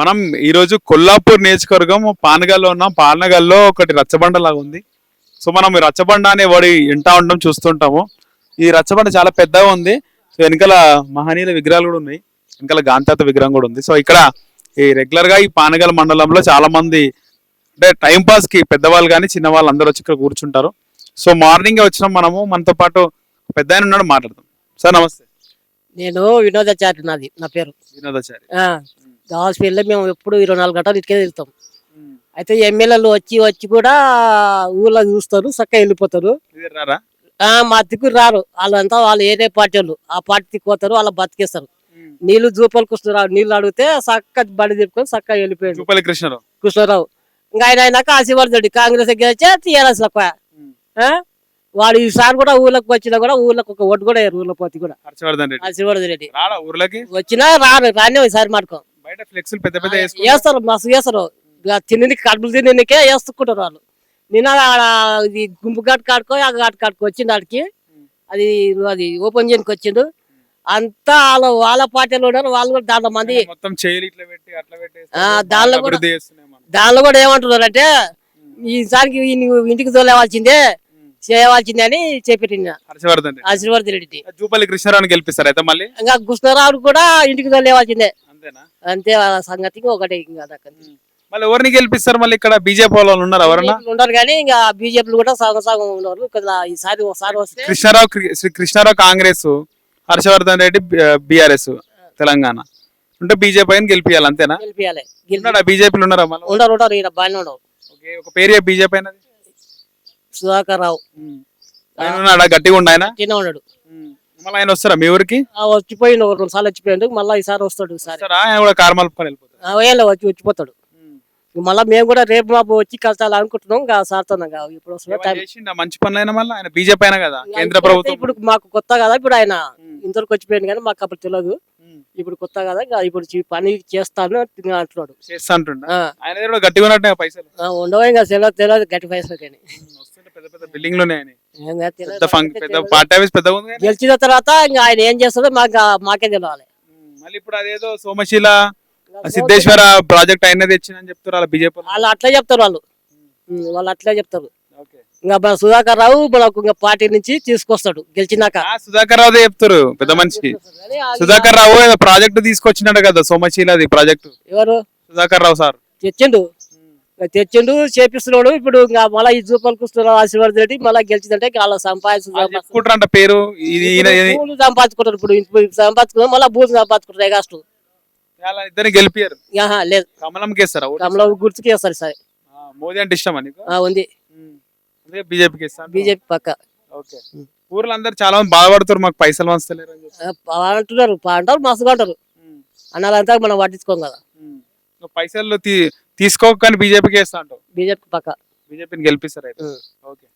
మనం ఈ రోజు కొల్లాపూర్ నియోజకవర్గం పానగల్లో ఉన్నాం. పానగల్లో ఒకటి రచ్చబండ లాగా ఉంది. సో మనం ఈ రచ్చబండ అనే వాడి వింటా ఉంటాం చూస్తుంటాము ఈ రచ్చబండ చాలా పెద్దగా ఉంది. సో వెనకాల మహనీయుల విగ్రహాలు కూడా ఉన్నాయి. వెనకాల గాంధాత విగ్రహం కూడా ఉంది. సో ఇక్కడ ఈ రెగ్యులర్గా ఈ పానగల్ మండలంలో చాలా మంది అంటే టైం పాస్కి పెద్దవాళ్ళు కానీ చిన్నవాళ్ళు అందరూ వచ్చి ఇక్కడ కూర్చుంటారు. సో మార్నింగ్ వచ్చినాం మనము. మనతో పాటు పెద్ద ఆయన ఉన్నాడు మాట్లాడదాం. సార్ నమస్తే. నేను వినోదాచారి నాది. నా పేరు. వినోదాచారి హాస్పిటల్లో మేము ఎప్పుడు ఇరవై నాలుగు గంటలు ఇటుకే వెళ్తాం అయితే ఎమ్మెల్యేలు వచ్చి వచ్చి కూడా ఊళ్ళో చూస్తారు చక్కగా వెళ్ళిపోతారు. మా దిక్కు రారు. వాళ్ళంతా వాళ్ళు ఏదే పార్టీ వాళ్ళు. ఆ పార్టీ పోతారు వాళ్ళ బతికేస్తారు. నీళ్ళు జూపాలు కృష్ణరావు నీళ్ళు అడిగితే చక్క బండి తిప్పుకొని చక్కగా వెళ్ళిపోయాడు. జూపల్లి కృష్ణరావు? కృష్ణరావు. ఇంకా ఆయన అయినాక ఆశీర్వాదుడు కాంగ్రెస్ గెలిచే టీఆర్ఎస్ వాడు ఈసారి కూడా ఊళ్ళకి వచ్చినా కూడా ఊళ్ళకి ఒక ఓటు కూడా ఊళ్ళో పోతే కూడా. హర్షవర్ధన్ రెడ్డి. ఆశీర్వాద రెడ్డి. ఊర్లకి? వచ్చినా రారు రానే ఈసారి మాడుకో బయట ఫ్లెక్సీలు పెద్ద పెద్ద. వేస్తారు మస్తు వేస్తారు. ఇక తినని కడుపులు తిననికే వేసుకుంటారు వాళ్ళు. నిన్న ఇది గుంపు ఘాట్ కాడుకో ఆ ఘాట్ కాడుకో వచ్చింది ఆడికి. అది అది ఓపెన్ చేయడానికి వచ్చిండు. అంతా వాళ్ళ వాళ్ళ పార్టీలో ఉన్నారు వాళ్ళు కూడా దాంట్లో మంది మొత్తం ఇట్లా పెట్టి అట్లా పెట్టి దానిలో కూడా-. దానిలో కూడా ఏమంటున్నారు అంటే ఈసారికి ఇంటికి తోలేవాల్సిందే చేయవలసిందే అని చెప్పి హర్షవర్ధన్ రెడ్డి. జూపల్లి కృష్ణరావుని గెలిపిస్తారు అయితే మళ్ళీ? ఇంకా కృష్ణరావు కూడా ఇంటికి తోలేవాల్సిందే. అంతేనా? అంతే వాళ్ళ సంగతి ఒకటే ఇంకా దక్కది. మళ్ళీ ఎవరిని గెలిపిస్తారు? మళ్ళీ ఇక్కడ బీజేపీ వాళ్ళు ఉన్నారు ఎవరన్నా? ఉండరు కానీ ఇంకా బీజేపీలు కూడా సగం సగం ఉన్నారు. ఇక్కడ ఈసారి ఒకసారి వస్తే కృష్ణారావు శ్రీ కృష్ణారావు కాంగ్రెస్ హర్షవర్ధన్ రెడ్డి బీఆర్ఎస్ తెలంగాణ. ఉంటే బీజేపీ అని గెలిపియాలి అంతేనా? గెలిపియాలి. గెలిపి ఉన్నాడా? బీజేపీలు ఉన్నారా మళ్ళీ? ఉండరు ఉండరు ఈయన బాగానే ఉండవు ఓకే ఒక పేరు బీజేపీ అయినది. సుధాకర్ రావు. ఆయన ఉన్నాడా? గట్టిగా ఉండ ఆయన? తినే ఉన్నాడు. మళ్ళీ ఆయన వస్తారా? మీ ఊరికి? ఆ వచ్చిపోయిండు ఒక రెండు సార్లు వచ్చిపోయిండు. మళ్ళీ ఈసారి వస్తాడు ఈసారి. ఆయన కూడా కారు మలుపుకొని వెళ్ళిపోతారు ఆ వేళ వచ్చి వచ్చిపోతాడు. మళ్ళీ మేము కూడా రేపు మాపు వచ్చి కష్టాలు అనుకుంటున్నాం ఇంకా ఇప్పుడు మంచి పనులు అయినా మళ్ళీ? ఆయన బీజేపీ అయినా కదా? కేంద్ర ప్రభుత్వం. ఇప్పుడు మాకు కొత్త కదా ఇప్పుడు ఆయన. ఇంతవరకు వచ్చిపోయింది కానీ మాకు అప్పుడు తెలియదు. ఇప్పుడు కొత్త కదా ఇప్పుడు పని చేస్తాను అంటున్నాడు. ఆయన గట్టిగా ఉన్నట్టే పైసలు? ఉండవు ఇంకా తెలియదు తెలియదు గట్టి పైసలు కానీ. పెద్ద పెద్ద బిల్డింగ్లోనే. పెద్ద ఫంక్ పెద్ద పార్టీ ఆఫీస్ పెద్దగా ఉంది కానీ. గెలిచిన తర్వాత ఇంకా ఆయన ఏం చేస్తాడో మాకు మాకే తెలియాలి మళ్ళీ ఇప్పుడు అదేదో సోమశీల సిద్ధేశ్వర ప్రాజెక్ట్ అయినా తెచ్చిందని చెప్తారు అలా బీజేపీ వాళ్ళు. అట్లే చెప్తారు వాళ్ళు. ఉమ్, వాళ్ళు అట్లే చెప్తారు. ఇంకా మన సుధాకర్ రావు మనకు ఇంకా పార్టీ నుంచి తీసుకొస్తాడు గెలిచినాక. సుధాకర్ రావు చెప్తారు పెద్ద మనిషి సుధాకర్ రావు ప్రాజెక్ట్ తీసుకొచ్చినాడు కదా సోమశీల అది ప్రాజెక్ట్. ఎవరు? సుధాకర్ రావు సార్. తెచ్చిండు. తెచ్చిండు చేపిస్తున్నాడు. ఇప్పుడు ఇంకా మళ్ళీ ఈ జూపాలు కూర్చున్నాడు ఆశీర్వాద రెడ్డి మళ్ళీ గెలిచిందంటే వాళ్ళ సంపాదించు చెప్పుకుంటారంట పేరు. భూములు సంపాదించుకుంటారు. ఇప్పుడు సంపాదించుకున్నారు మళ్ళీ భూమి సంపాదించుకుంటారు ఎగాస్టు వాళ్ళ ఇద్దరిని గెలిపారు లేదు. కమలం కేస్తారా ఓటు? కమల గుర్తుకి వేస్తారు సార్. మోదీ అంటే ఇష్టమా ఉంది. బీజేపీకి? బీజేపీ పక్క. ఓకే. ఊర్లో అందరు చాలా మంది బాధపడుతారు మాకు పైసలు వంచలేరు ఆ, అంటున్నారు అంటారు మస్తుగా అంటారు. అన్నారంతా మనం పట్టించుకోం కదా. నువ్వు పైసలు తీ- తీసుకోక కానీ బీజేపీకి వేస్తా అంటావు? బీజేపీ పక్క. బీజేపీని గెలిపిస్తారు అయితే. ఓకే.